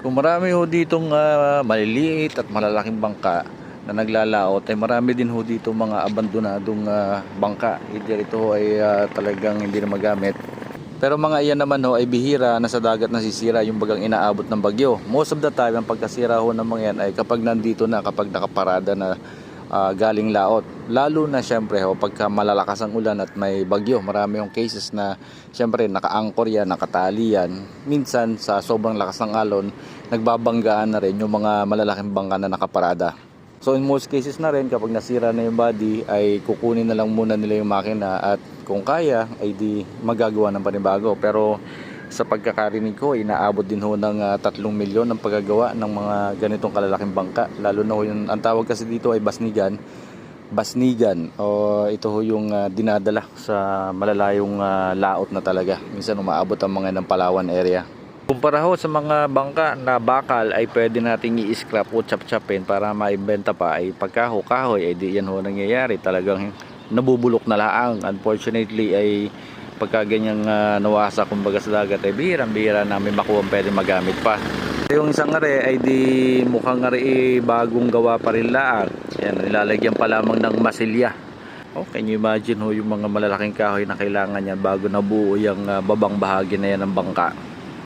Kung marami ho ditong ah, maliliit at malalaking bangka na naglalaot ay marami din ho dito mga abandonadong ah, bangka. Either ito ay ah, talagang hindi na magamit. Pero mga iyan naman ho ay bihira na sa dagat nasisira yung bagang inaabot ng bagyo. Most of the time ang pagkasira ho ng mga yan ay kapag nandito na, kapag nakaparada na ah, galing laot. Lalo na syempre ho pagka malalakas ang ulan at may bagyo. Marami yung cases na syempre naka-anchor yan, nakatali yan. Minsan sa sobrang lakas ng alon, nagbabanggaan na rin yung mga malalaking bangka na nakaparada. So in most cases na rin kapag nasira na yung body ay kukunin na lang muna nila yung makina at kung kaya ay di magagawa ng panibago. Pero sa pagkakarinig ko inaabot din ho ng ah, 3 milyon ang paggagawa ng mga ganitong kalalaking bangka. Lalo na ho yung ang tawag kasi dito ay basnigan. Basnigan o ito ho yung ah, dinadala sa malalayong ah, laot na talaga. Minsan umaabot ang mga ng Palawan area. Kumpara ho sa mga bangka na bakal ay pwede nating i-scrap o chap-chapin para maibenta pa ay pagka ho kahoy ay di yan ho nangyayari talagang nabubulok na laang unfortunately ay pagka ganyang ah, nawasa kumbaga sa dagat ay bihirang bihira namin makuha pwede magamit pa. Yung isang ngare ay di mukhang ngare eh, bagong gawa pa rin laang. Yan nilalagyan pa lamang ng masilya. Oh, can you imagine ho yung mga malalaking kahoy na kailangan yan bago nabuo yung ah, babang bahagi na yan ng bangka